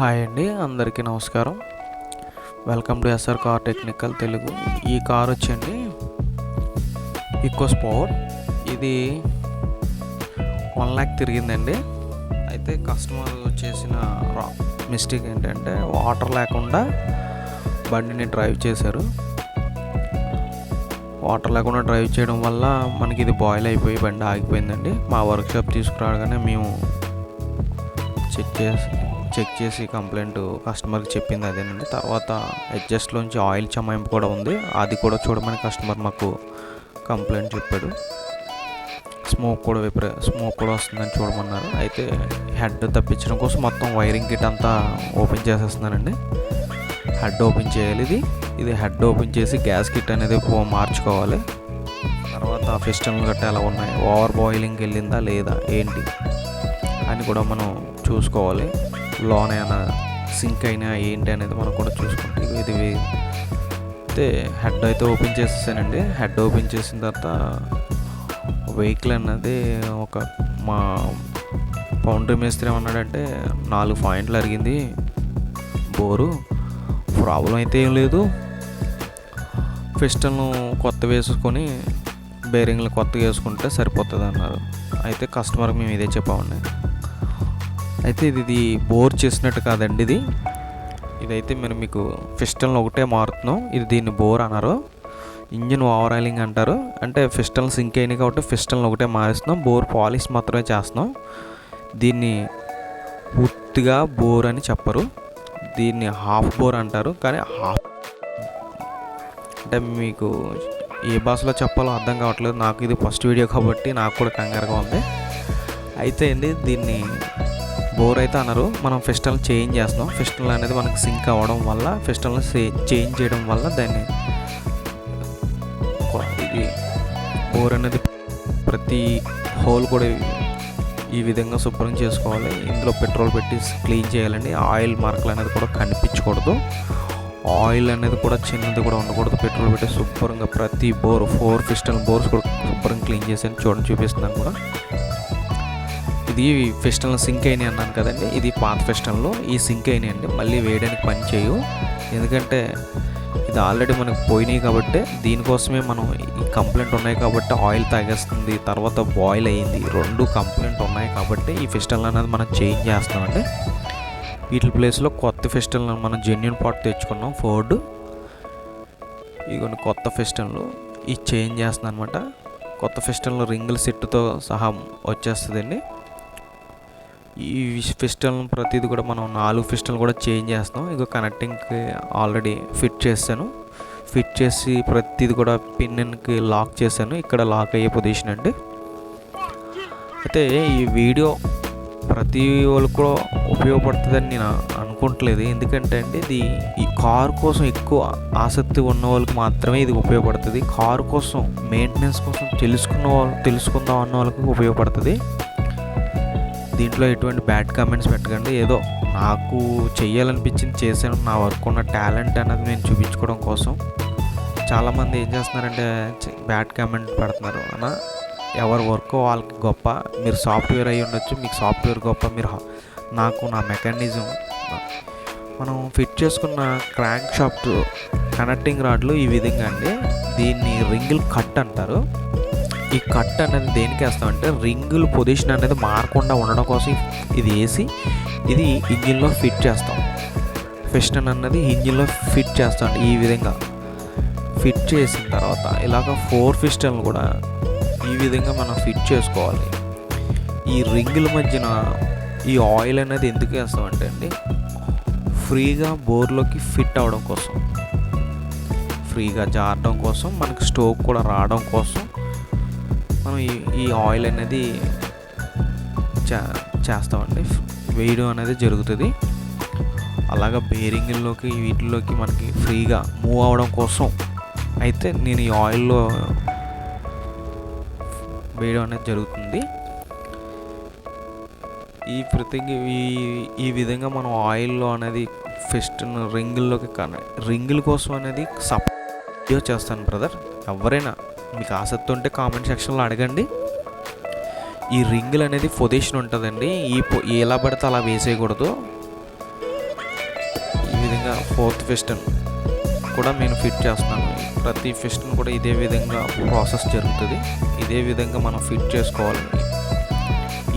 Hi అండి అందరికీ నమస్కారం. Welcome to SR car technical Telugu ఈ కార్ వచ్చండి ఈకో స్పోర్ట్ ఇది వన్ ల్యాక్ తిరిగిందండి. అయితే కస్టమర్ చేసిన మిస్టేక్ ఏంటంటే వాటర్ లేకుండా బండిని డ్రైవ్ చేశారు. వాటర్ లేకుండా డ్రైవ్ చేయడం వల్ల మనకి ఇది బాయిల్ అయిపోయి బండి ఆగిపోయిందండి. మా వర్క్షాప్ తీసుకురాగానే మేము చెక్ చేసి చెక్ చేసి కంప్లైంట్ కస్టమర్కి చెప్పింది అదేనండి. తర్వాత అడ్జస్ట్లోంచి ఆయిల్ చమాయింపు కూడా ఉంది. అది కూడా చూడమని కస్టమర్ మాకు కంప్లైంట్ చెప్పాడు. స్మోక్ కూడా విపరీ స్మోక్ కూడా వస్తుందని చూడమన్నారు. అయితే హెడ్ తప్పించడం కోసం మొత్తం వైరింగ్ కిట్ అంతా ఓపెన్ చేసేస్తున్నానండి హెడ్ ఓపెన్ చేయాలి ఇది. ఇది హెడ్ ఓపెన్ చేసి గ్యాస్ కిట్ అనేది మార్చుకోవాలి. తర్వాత ఫిస్టన్లు గట్టా ఎలా ఉన్నాయి? ఓవర్ బాయిలింగ్కి వెళ్ళిందా లేదా? ఏంటి? అని కూడా మనం చూసుకోవాలి. లోన్ అయినా సింక్ అయినా ఏంటి అనేది మనం కూడా చూసుకుంటే ఇది అయితే హెడ్ అయితే ఓపెన్ చేసేసానండి. హెడ్ ఓపెన్ చేసిన తర్వాత వెహికల్ అన్నది ఒక మా పౌండరీ మేస్త్రి ఏమన్నాడంటే నాలుగు పాయింట్లు అరిగింది బోరు ప్రాబ్లం అయితే ఏం లేదు. పిస్టల్ను కొత్త వేసుకొని బేరింగ్లు కొత్తగా వేసుకుంటే సరిపోతుంది అన్నారు అయితే కస్టమర్కి మేము ఇదే చెప్పామండి. అయితే ఇది ఇది బోర్ చేసినట్టు కాదండి ఇది. ఇదైతే మేము మీకు ఫిస్టల్ని ఒకటే మారుతున్నాం. ఇది దీన్ని బోర్ అన్నారు. ఇంజిన్ ఓవర్ ఆయిలింగ్ అంటారు. అంటే ఫిస్టల్ సింక్ అయినాయి కాబట్టి ఫిస్టల్ని ఒకటే మారుస్తున్నాం. బోర్ పాలిష్ మాత్రమే చేస్తున్నాం. దీన్ని పూర్తిగా బోర్ అని చెప్పరు. దీన్ని హాఫ్ బోర్ అంటారు. కానీ హాఫ్ అంటే మీకు ఏ భాషలో చెప్పాలో అర్థం కావట్లేదు. నాకు ఇది ఫస్ట్ వీడియో కాబట్టి నాకు కూడా కంగారుగా ఉంది. అయితే అండి దీన్ని బోర్ అయితే అన్నారు. మనం ఫిస్టల్ చేంజ్ చేస్తున్నాం. ఫిస్టల్ అనేది మనకి సింక్ అవ్వడం వల్ల ఫిస్టల్ని చేంజ్ చేయడం వల్ల దాన్ని ఇది బోర్ అనేది ప్రతి హోల్ కూడా ఈ విధంగా శుభ్రం చేసుకోవాలి. ఇందులో పెట్రోల్ పెట్టి క్లీన్ చేయాలండి. ఆయిల్ మార్కులు అనేది కూడా కనిపించకూడదు. ఆయిల్ అనేది కూడా చిన్నది కూడా ఉండకూడదు. పెట్రోల్ పెట్టి శుభ్రంగా ప్రతి బోర్ ఫోర్ ఫిస్టల్ బోర్స్ కూడా శుభ్రంగా క్లీన్ చేసి చూడండి చూపిస్తున్నాను కూడా. ఇది ఫిస్టల్ సింక్ అయినాయి అన్నాను కదండి. ఇది పాత ఫిస్టల్లో ఈ సింక్ అయినాయి అండి మళ్ళీ వేయడానికి పని చేయవు ఎందుకంటే ఇది ఆల్రెడీ మనకు పోయినాయి కాబట్టి దీనికోసమే మనం ఈ కంప్లైంట్ ఉన్నాయి కాబట్టి ఆయిల్ తాగేస్తుంది. తర్వాత బాయిల్ అయ్యింది రెండు కంప్లైంట్ ఉన్నాయి కాబట్టి ఈ ఫిస్టల్ అనేది మనం చేంజ్ చేస్తామండి. వీటి ప్లేస్లో కొత్త ఫిస్టల్ మనం జెన్యున్ పాట్ తెచ్చుకున్నాం. ఫోర్డ్. ఇదిగోండి కొత్త ఫిస్టన్లు ఇది చేంజ్ చేస్తుంది అనమాట కొత్త ఫిస్టన్లు రింగుల సెట్తో సహా వచ్చేస్తుందండి. ఈ ఫిస్టల్ ప్రతిది కూడా మనం నాలుగు ఫిస్టల్ కూడా చేంజ్ చేస్తాం ఇక కనెక్టింగ్కి ఆల్రెడీ ఫిట్ చేశాను. ఫిట్ చేసి ప్రతిది కూడా పిన్కి లాక్ చేశాను. ఇక్కడ లాక్ అయ్యే పొజిషన్ అండి. అయితే ఈ వీడియో ప్రతి వాళ్ళకి కూడా ఉపయోగపడుతుందని నేను అనుకోవట్లేదు ఎందుకంటే అండి ఇది ఈ కారు కోసం ఎక్కువ ఆసక్తి ఉన్న వాళ్ళకి మాత్రమే ఇది ఉపయోగపడుతుంది. కారు కోసం మెయింటెనెన్స్ కోసం తెలుసుకున్న వాళ్ళు తెలుసుకుందాం అన్న వాళ్ళకి ఉపయోగపడుతుంది. దీంట్లో ఎటువంటి బ్యాడ్ కామెంట్స్ పెట్టకండి. ఏదో నాకు చేయాలనిపించింది చేశాను. నా వర్క్ ఉన్న టాలెంట్ అనేది నేను చూపించుకోవడం కోసం. చాలామంది ఏం చేస్తున్నారంటే బ్యాడ్ కామెంట్ పెడుతున్నారు. అన్న ఎవరి వర్క్ వాళ్ళకి గొప్ప. మీరు సాఫ్ట్వేర్ అయి ఉండొచ్చు. మీకు సాఫ్ట్వేర్ గొప్ప. మీరు నాకు నా మెకానిజం మనం ఫిట్ చేసుకున్న క్రాంక్ షాఫ్ట్ కనెక్టింగ్ రాడ్లు ఈ విధంగా అండి. దీన్ని రింగిల్ కట్ అంటారు. ఈ కట్ అనేది దేనికి వేస్తామంటే రింగుల పొజిషన్ అనేది మారకుండా ఉండడం కోసం ఇది వేసి ఇది ఇంజిన్లో ఫిట్ చేస్తాం. ఫిస్టన్ అన్నది ఇంజిన్లో ఫిట్ చేస్తాం. ఈ విధంగా ఫిట్ చేసిన తర్వాత ఇలాగ ఫోర్ ఫిస్టన్లు కూడా ఈ విధంగా మనం ఫిట్ చేసుకోవాలి. ఈ రింగుల మధ్యన ఈ ఆయిల్ అనేది ఎందుకు వేస్తామంటే అండి ఫ్రీగా బోర్లోకి ఫిట్ అవడం కోసం ఫ్రీగా జారడం కోసం మనకి స్టోక్ కూడా రావడం కోసం మనం ఈ ఈ ఆయిల్ అనేది చే చేస్తామండి. వేయడం అనేది జరుగుతుంది. అలాగా బేరింగ్లోకి వీటిల్లోకి మనకి ఫ్రీగా మూవ్ అవడం కోసం అయితే నేను ఈ ఆయిల్లో వేయడం అనేది జరుగుతుంది. ఈ ప్రతి ఈ ఈ విధంగా మనం ఆయిల్లో అనేది ఫెస్ట్ రింగుల్లోకి కన రింగుల కోసం అనేది సప్ వీడియో చేస్తాను బ్రదర్. ఎవరైనా మీకు ఆసక్తి ఉంటే కామెంట్ సెక్షన్లో అడగండి. ఈ రింగులు అనేది పొజిషన్ ఉంటుందండి. ఈ పొ- ఎలా పడితే అలా వేసేయకూడదు. ఈ విధంగా ఫోర్త్ ఫిస్టన్ కూడా నేను ఫిట్ చేస్తున్నాను. ప్రతి ఫిస్టన్ కూడా ఇదే విధంగా ప్రాసెస్ జరుగుతుంది. ఇదే విధంగా మనం ఫిట్ చేసుకోవాలండి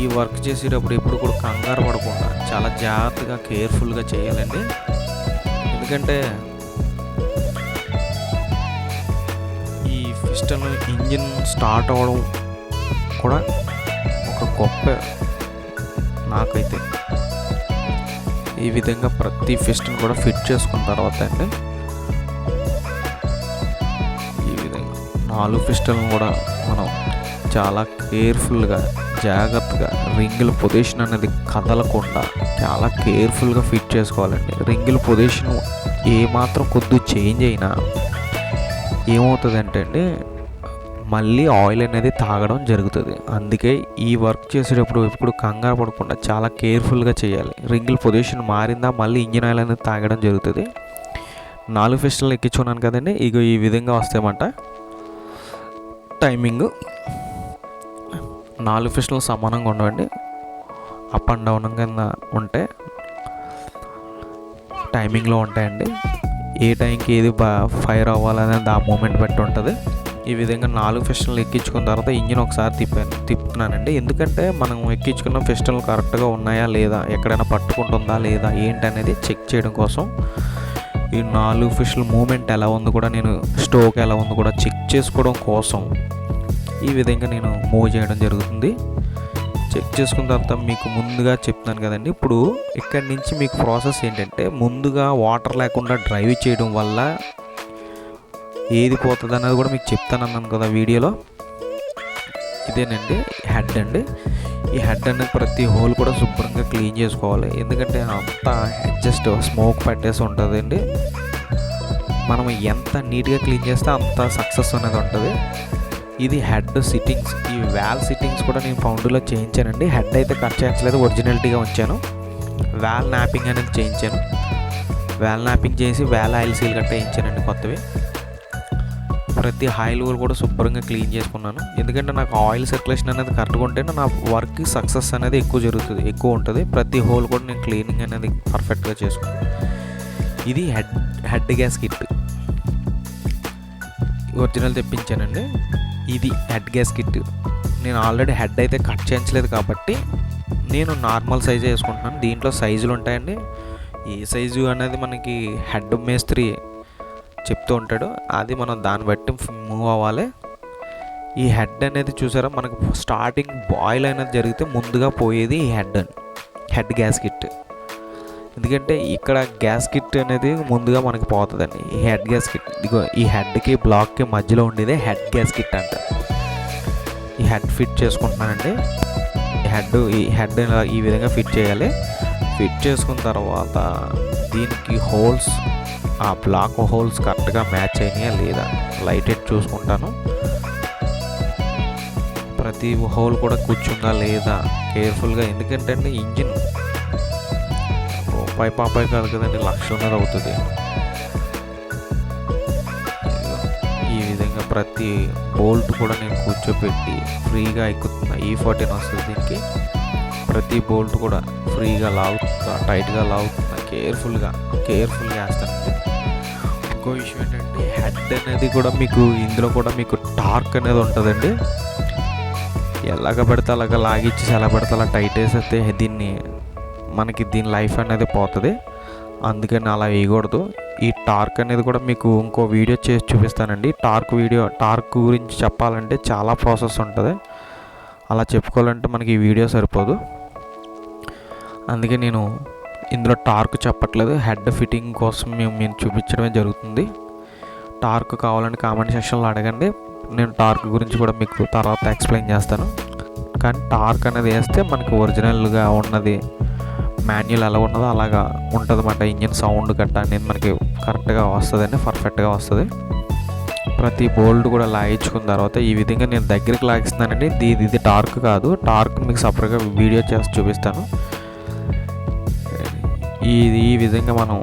ఈ వర్క్ చేసేటప్పుడు ఎప్పుడు కూడా కంగారు పడకుండా చాలా జాగ్రత్తగా కేర్ఫుల్గా చేయాలండి. ఎందుకంటే పిస్టన్ ఇంజిన్ స్టార్ట్ అవ్వడం కూడా ఒక గొప్ప నాకైతే. ఈ విధంగా ప్రతి పిస్టన్ కూడా ఫిట్ చేసుకున్న తర్వాత అండి ఈ విధంగా నాలుగు పిస్టన్లు కూడా మనం చాలా కేర్ఫుల్గా జాగ్రత్తగా రింగిల్ పొజిషన్ అనేది కదలకుండా చాలా కేర్ఫుల్గా ఫిట్ చేసుకోవాలండి. రింగిల్ పొజిషన్ ఏమాత్రం కొద్ది చేంజ్ అయినా ఏమవుతుందంటే అండి మళ్ళీ ఆయిల్ అనేది తాగడం జరుగుతుంది. అందుకే ఈ వర్క్ చేసేటప్పుడు ఇప్పుడు కంగారు పడకుండా చాలా కేర్ఫుల్గా చేయాలి. రింగిల్ పొజిషన్ మారిందా మళ్ళీ ఇంజిన్ ఆయిల్ అనేది తాగడం జరుగుతుంది. నాలుగు ఫెస్టివల్ ఎక్కించుకున్నాను కదండి ఇక ఈ విధంగా వస్తాయన్నమాట. టైమింగ్. నాలుగు ఫిష్లు సమానంగా ఉండవండి. అప్ అండ్ డౌన్ కింద ఉంటే టైమింగ్లో ఉంటాయండి. ఏ టైంకి ఏది బా ఫైర్ అవ్వాలనేది ఆ మూమెంట్ బట్టి ఉంటుంది. ఈ విధంగా నాలుగు ఫిస్టన్లు ఎక్కించుకున్న తర్వాత ఇంజిన్ ఒకసారి తిప్పాను తిప్పుతున్నానండి. ఎందుకంటే మనం ఎక్కించుకున్న ఫిస్టన్లు కరెక్ట్గా ఉన్నాయా లేదా ఎక్కడైనా పట్టుకుంటుందా లేదా ఏంటి అనేది చెక్ చేయడం కోసం ఈ నాలుగు ఫిష్ల మూమెంట్ ఎలా ఉంది కూడా నేను స్టోక్ ఎలా ఉంది కూడా చెక్ చేసుకోవడం కోసం ఈ విధంగా నేను మూవ్ చేయడం జరుగుతుంది. చెక్ చేసుకున్న తర్వాత మీకు ముందుగా చెప్తాను కదండి. ఇప్పుడు ఇక్కడి నుంచి మీకు ప్రాసెస్ ఏంటంటే ముందుగా వాటర్ లేకుండా డ్రైవ్ చేయడం వల్ల ఏది పోతుంది అనేది కూడా మీకు చెప్తాను అన్నాను కదా వీడియోలో. ఇదేనండి హెడ్ అండి. ఈ హెడ్ అనేది ప్రతి హోల్ కూడా శుభ్రంగా క్లీన్ చేసుకోవాలి. ఎందుకంటే అంతా జస్ట్ స్మోక్ పట్టేసి ఉంటుందండి. మనం ఎంత నీట్గా క్లీన్ చేస్తే అంత సక్సెస్ అనేది ఉంటుంది. ఇది హెడ్ సిట్టింగ్స్ ఈ వ్యాల్ సిట్టింగ్స్ కూడా నేను ఫౌండర్లో చేయించానండి. హెడ్ అయితే కట్ చేయించలేదు ఒరిజినాలిటీగా ఉంచాను. వ్యాల్ న్యాపింగ్ అనేది చేయించాను. వ్యాల్ న్యాపింగ్ చేసి వ్యాల్ ఆయిల్ సీల్ గట్ట వేయించానండి కొత్తవి. ప్రతి ఆయిల్ కూడా శుభ్రంగా క్లీన్ చేసుకున్నాను. ఎందుకంటే నాకు ఆయిల్ సర్క్యులేషన్ అనేది కరెక్ట్గా ఉంటేనే నా వర్క్ సక్సెస్ అనేది ఎక్కువ జరుగుతుంది ఎక్కువ ఉంటుంది. ప్రతి హోల్ కూడా నేను క్లీనింగ్ అనేది పర్ఫెక్ట్గా చేసుకున్నాను. ఇది head head gas kit original తెప్పించానండి. ఇది హెడ్ గ్యాస్ కిట్. నేను ఆల్రెడీ హెడ్ అయితే కట్ చేయించలేదు కాబట్టి నేను నార్మల్ సైజే వేసుకుంటున్నాను. దీంట్లో సైజులు ఉంటాయండి. ఏ సైజు అనేది మనకి హెడ్ మేస్త్రి చెప్తూ ఉంటాడు. అది మనం దాన్ని బట్టి మూవ్ అవ్వాలి. ఈ హెడ్ అనేది చూసారా? మనకు స్టార్టింగ్ బాయిల్ అనేది జరిగితే ముందుగా పోయేది ఈ హెడ్ హెడ్ గ్యాస్ కిట్. ఎందుకంటే ఇక్కడ గ్యాస్ కిట్ అనేది ముందుగా మనకి పోతుందండి. ఈ హెడ్ గ్యాస్ కిట్. ఇదిగో ఈ హెడ్కి బ్లాక్కి మధ్యలో ఉండేదే హెడ్ గ్యాస్ కిట్ అంట. ఈ హెడ్ ఫిట్ చేసుకుంటున్నానండి. ఈ హెడ్ ఈ హెడ్ ఈ విధంగా ఫిట్ చేయాలి. ఫిట్ చేసుకున్న తర్వాత దీనికి హోల్స్ ఆ బ్లాక్ హోల్స్ కరెక్ట్గా మ్యాచ్ అయినాయా లేదా? లైట్ ఎట్ చూసుకుంటాను. ప్రతి హోల్ కూడా కూర్చుందా లేదా? కేర్ఫుల్గా ఎందుకంటే ఇంజిన్ రూపాయి పాపాయి కాదు కదండి లక్షన్నర అవుతుంది. ఈ విధంగా ప్రతి బోల్ట్ కూడా నేను కూర్చోబెట్టి ఫ్రీగా ఎక్కుతున్నా. ఈ ఫార్టీన్ వస్తుంది దీనికి. ప్రతి బోల్ట్ కూడా ఫ్రీగా లాగుతున్నా టైట్గా లాగుతున్నా కేర్ఫుల్గా కేర్ఫుల్గా వేస్తానండి ఇంకో విషయం ఏంటంటే హెడ్ అనేది కూడా మీకు ఇందులో కూడా మీకు టార్క్ అనేది ఉంటుందండి. ఎలాగ పెడితే అలాగ లాగిచ్చేసి ఎలా పెడితే అలా టైట్ వేసేస్తే దీన్ని మనకి దీని లైఫ్ అనేది పోతుంది. అందుకని అలా వేయకూడదు. ఈ టార్క్ అనేది కూడా మీకు ఇంకో వీడియో చేసి చూపిస్తానండి. టార్క్ వీడియో టార్క్ గురించి చెప్పాలంటే చాలా ప్రాసెస్ ఉంటుంది. అలా చెప్పుకోవాలంటే మనకి ఈ వీడియో సరిపోదు. అందుకే నేను ఇందులో టార్క్ చెప్పట్లేదు. హెడ్ ఫిట్టింగ్ కోసం మేము మేము చూపించడమే జరుగుతుంది. టార్క్ కావాలని కామెంట్ సెక్షన్లో అడగండి. నేను టార్క్ గురించి కూడా మీకు తర్వాత ఎక్స్ప్లెయిన్ చేస్తాను. కానీ టార్క్ అనేది వేస్తే మనకి ఒరిజినల్గా ఉన్నది మాన్యువల్ ఎలా ఉన్నదో అలాగా ఉంటుంది అన్నమాట ఇంజిన్ సౌండ్ గట్ట అనేది మనకి కరెక్ట్గా వస్తుందండి పర్ఫెక్ట్గా వస్తుంది. ప్రతి బోల్డ్ కూడా లాగించుకున్న తర్వాత ఈ విధంగా నేను దగ్గరికి లాగిస్తున్నానండి. ఇది ఇది టార్క్ కాదు టార్క్ మీకు సపరేట్గా వీడియో చేసి చూపిస్తాను. ఈ ఈ విధంగా మనం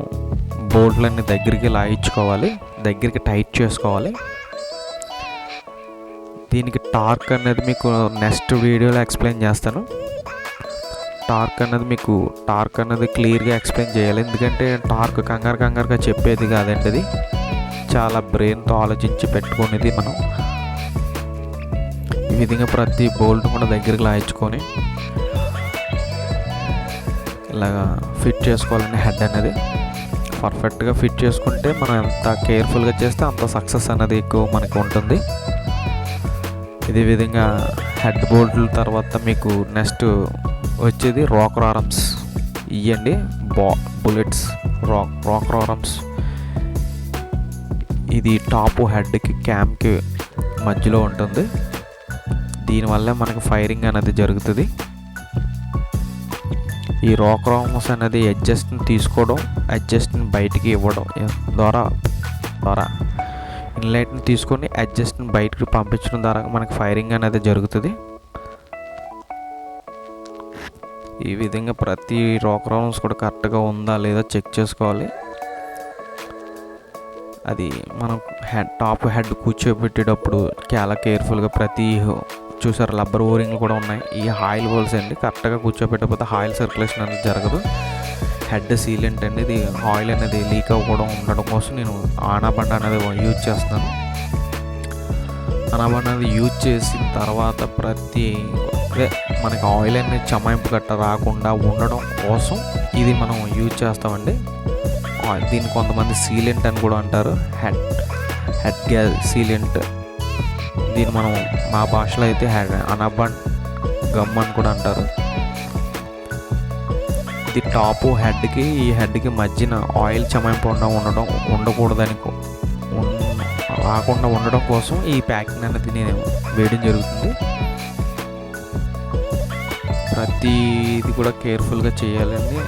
బోల్ట్లన్నీ దగ్గరికి లాగించుకోవాలి దగ్గరికి టైట్ చేసుకోవాలి. దీనికి టార్క్ అనేది మీకు నెక్స్ట్ వీడియోలో ఎక్స్ప్లెయిన్ చేస్తాను. టార్క్ అన్నది మీకు టార్క్ అన్నది క్లియర్గా ఎక్స్ప్లెయిన్ చేయాలి. ఎందుకంటే టార్క్ కంగారు కంగారుగా చెప్పేది కాదండి అది. చాలా బ్రెయిన్తో ఆలోచించి పెట్టుకునేది మనం. ఈ విధంగా ప్రతి బోల్ట్ కూడా దగ్గరికి లాయించుకొని ఇలాగా ఫిట్ చేసుకోవాలండి హెడ్ అనేది పర్ఫెక్ట్గా ఫిట్ చేసుకుంటే మనం ఎంత కేర్ఫుల్గా చేస్తే అంత సక్సెస్ అనేది ఎక్కువ మనకు ఉంటుంది. ఇదే విధంగా హెడ్ బోల్ట్ల తర్వాత మీకు నెక్స్ట్ వచ్చేది రాక్ రారమ్స్ ఇవ్వండి బా బుల్లెట్స్ రాక్ రాక్ రారమ్స్ ఇది టాప్ హెడ్కి క్యామ్కి మధ్యలో ఉంటుంది. దీనివల్ల మనకి ఫైరింగ్ అనేది జరుగుతుంది. ఈ రాక్ రామ్స్ అనేది అడ్జస్ట్ని తీసుకోవడం అడ్జస్ట్ని బయటికి ఇవ్వడం ద్వారా ద్వారా. ఇన్లైట్ని తీసుకొని అడ్జస్ట్ని బయటకు పంపించడం ద్వారా మనకి ఫైరింగ్ అనేది జరుగుతుంది. ఈ విధంగా ప్రతి రాక్ రౌండ్స్ కూడా కరెక్ట్గా ఉందా లేదా చెక్ చేసుకోవాలి. అది మనం హెడ్ టాప్ హెడ్ కూర్చోబెట్టేటప్పుడు చాలా కేర్ఫుల్గా ప్రతి చూసారు రబ్బర్ ఓరింగ్లు కూడా ఉన్నాయి. ఈ ఆయిల్ హోల్స్ అండి కరెక్ట్గా కూర్చోబెట్టకపోతే ఆయిల్ సర్క్యులేషన్ అనేది జరగదు. హెడ్ సీలెంట్ అండి ఇది ఆయిల్ అనేది లీక్ అవ్వడం ఉండడం కోసం నేను ఆనాబండ అనేది యూజ్ చేస్తాను. ఆనాబండ అనేది యూజ్ చేసిన తర్వాత ప్రతి అదే మనకి ఆయిల్ అనేది చమాయింపు గట్ట రాకుండా ఉండడం కోసం ఇది మనం యూజ్ చేస్తామండి. దీన్ని కొంతమంది సీలెంట్ అని కూడా అంటారు. Head head gas sealant. దీన్ని మనం మా భాషలో అయితే హెడ్ అనబన్ గమ్ అని కూడా అంటారు. ఇది టాపు హెడ్కి ఈ హెడ్కి మధ్యన ఆయిల్ చమాయింపకుండా ఉండడం ఉండకూడదని రాకుండా ఉండడం కోసం ఈ ప్యాకింగ్ అనేది నేను వేయడం జరుగుతుంది. ప్రతిది కూడా కేర్ఫుల్గా చేయాలండి.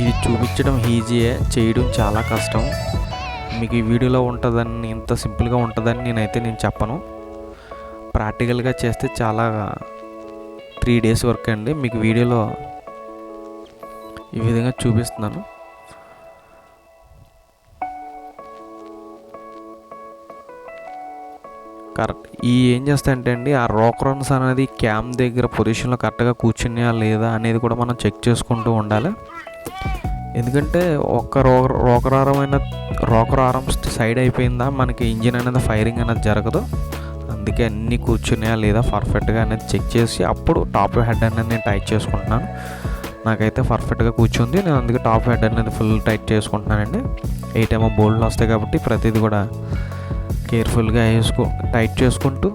ఇది చూపించడం ఈజీయే చేయడం చాలా కష్టం. మీకు ఈ వీడియోలో ఉంటుందని ఇంత సింపుల్గా ఉంటుందని నేనైతే నేను చెప్పను. ప్రాక్టికల్గా చేస్తే చాలా త్రీ డేస్ వర్క్ అండి. మీకు వీడియోలో ఈ విధంగా చూపిస్తున్నాను. కరెక్ట్. ఈ ఏం చేస్తాయంటే అండి ఆ రోక్రన్స్ అనేది క్యామ్ దగ్గర పొజిషన్లో కరెక్ట్గా కూర్చున్నాయా లేదా అనేది కూడా మనం చెక్ చేసుకుంటూ ఉండాలి. ఎందుకంటే ఒక్క రో రోకరారమైన రోకరారం సైడ్ అయిపోయిందా మనకి ఇంజిన్ అనేది ఫైరింగ్ అనేది జరగదు. అందుకే అన్నీ కూర్చున్నాయా లేదా పర్ఫెక్ట్గా అనేది చెక్ చేసి అప్పుడు టాప్ హెడ్ అనేది నేను టైట్ చేసుకుంటున్నాను. నాకైతే పర్ఫెక్ట్గా కూర్చుంది నేను అందుకే టాప్ హెడ్ అనేది ఫుల్ టైట్ చేసుకుంటున్నానండి. ఎయిట్ ఏమో బోల్డ్లు వస్తాయి కాబట్టి ప్రతిదీ కూడా కేర్ఫుల్గా వేసుకో టైట్ చేసుకుంటూ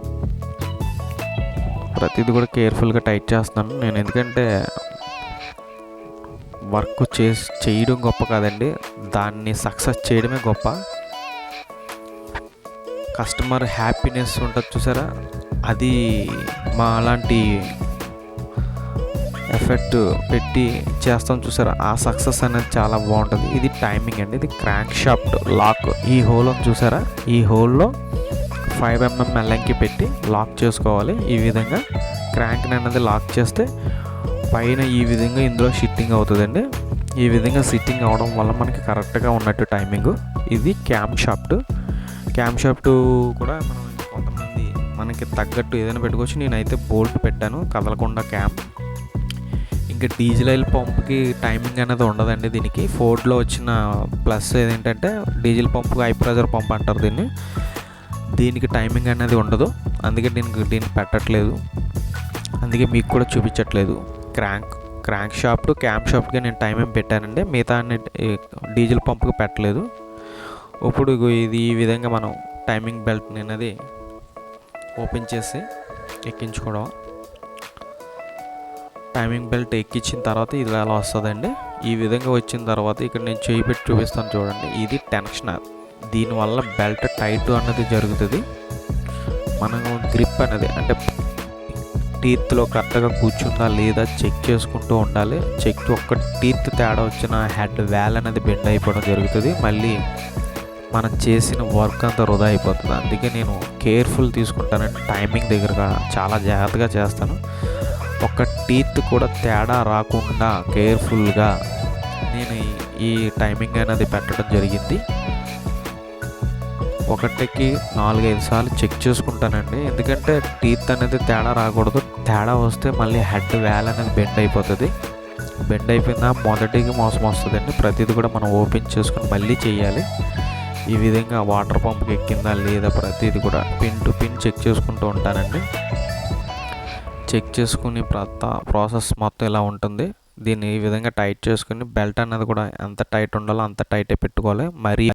ప్రతిదీ కూడా కేర్ఫుల్గా టైట్ చేస్తున్నాను. నేను ఎందుకంటే వర్క్ చేసి చేయడం గొప్ప కాదండి. దాన్ని సక్సెస్ చేయడమే గొప్ప. కస్టమర్ హ్యాపీనెస్ ఉంటుంది చూసారా? అది మా అలాంటి ఎఫెక్ట్ పెట్టి చేస్తాం చూసారా? ఆ సక్సెస్ అనేది చాలా బాగుంటుంది. ఇది టైమింగ్ అండి. ఇది క్రాంక్ షాఫ్ట్ లాక్ ఈ హోల్ చూసారా? ఈ హోల్లో ఫైవ్ ఎంఎం mm ఎల్ఎంకి పెట్టి లాక్ చేసుకోవాలి. ఈ విధంగా క్రాంక్ అనేది లాక్ చేస్తే పైన ఈ విధంగా ఇందులో షిట్టింగ్ అవుతుందండి. ఈ విధంగా సిట్టింగ్ అవడం వల్ల మనకి కరెక్ట్గా ఉన్నట్టు టైమింగ్ ఇది క్యాంప్ షాఫ్ట్ క్యాంప్ షాఫ్ట్ కూడా మనం కొంతమంది మనకి తగ్గట్టు ఏదైనా పెట్టుకోవచ్చు. నేనైతే బోల్ట్ పెట్టాను. కదలకుండా క్యాంప్ ఇంకా డీజిల్ ఆయిల్ పంప్కి టైమింగ్ అనేది ఉండదండి దీనికి. ఫోర్డ్లో వచ్చిన ప్లస్ ఏంటంటే diesel pump high pressure pump అంటారు దీన్ని. దీనికి టైమింగ్ అనేది ఉండదు. అందుకే దీనికి దీన్ని పెట్టట్లేదు. అందుకే మీకు కూడా చూపించట్లేదు. క్రాంక్ క్రాంక్ షాఫ్ట్ క్యాంప్ షాఫ్ట్గా నేను టైం ఏం పెట్టానండి. మిగతా అన్ని డీజిల్ పంప్కి పెట్టలేదు. ఇప్పుడు ఇది ఈ విధంగా మనం టైమింగ్ బెల్ట్ అనేది ఓపెన్ చేసి ఎక్కించుకోవడం. టైమింగ్ బెల్ట్ ఎక్కించిన తర్వాత ఇది అలా వస్తుందండి? ఈ విధంగా వచ్చిన తర్వాత ఇక్కడ నేను చేయి పెట్టి చూపిస్తాను చూడండి. ఇది టెన్షనర్. దీనివల్ల బెల్ట్ టైట్ అన్నది జరుగుతుంది. మనం గ్రిప్ అనేది అంటే టీత్లో కరెక్ట్గా కూర్చుందా లేదా చెక్ చేసుకుంటూ ఉండాలి. చెక్ ఒక్క టీత్ తేడా వచ్చిన హెడ్ వ్యాల్ అనేది బెండ్ అయిపోవడం జరుగుతుంది. మళ్ళీ మనం చేసిన వర్క్ అంతా వృధా అయిపోతుంది. అందుకే నేను కేర్ఫుల్ తీసుకుంటానండి. టైమింగ్ దగ్గర చాలా జాగ్రత్తగా చేస్తాను. ఒక్క టీత్ కూడా తేడా రాకుండా కేర్ఫుల్గా నేను ఈ- టైమింగ్ అనేది పెట్టడం జరిగింది. ఒకటికి నాలుగైదు సార్లు చెక్ చేసుకుంటానండి. ఎందుకంటే టీత్ అనేది తేడా రాకూడదు. తేడా వస్తే మళ్ళీ హెడ్ వ్యాల్ అనేది బెండ్ అయిపోతుంది. బెండ్ అయిపోయిందా మొదటికి మోసం వస్తుందండి. ప్రతిదీ కూడా మనం ఓపెన్ చేసుకుని మళ్ళీ చేయాలి. ఈ విధంగా వాటర్ పంప్కి ఎక్కిందా లేదా ప్రతిదీ కూడా పిన్ టు పిన్ చెక్ చేసుకుంటూ ఉంటానండి. చెక్ చేసుకుని ప్రత ప్రాసెస్ మొత్తం ఇలా ఉంటుంది. దీన్ని ఈ విధంగా టైట్ చేసుకుని బెల్ట్ అనేది కూడా ఎంత టైట్ ఉండాలో అంత టైటే పెట్టుకోవాలి. మరీ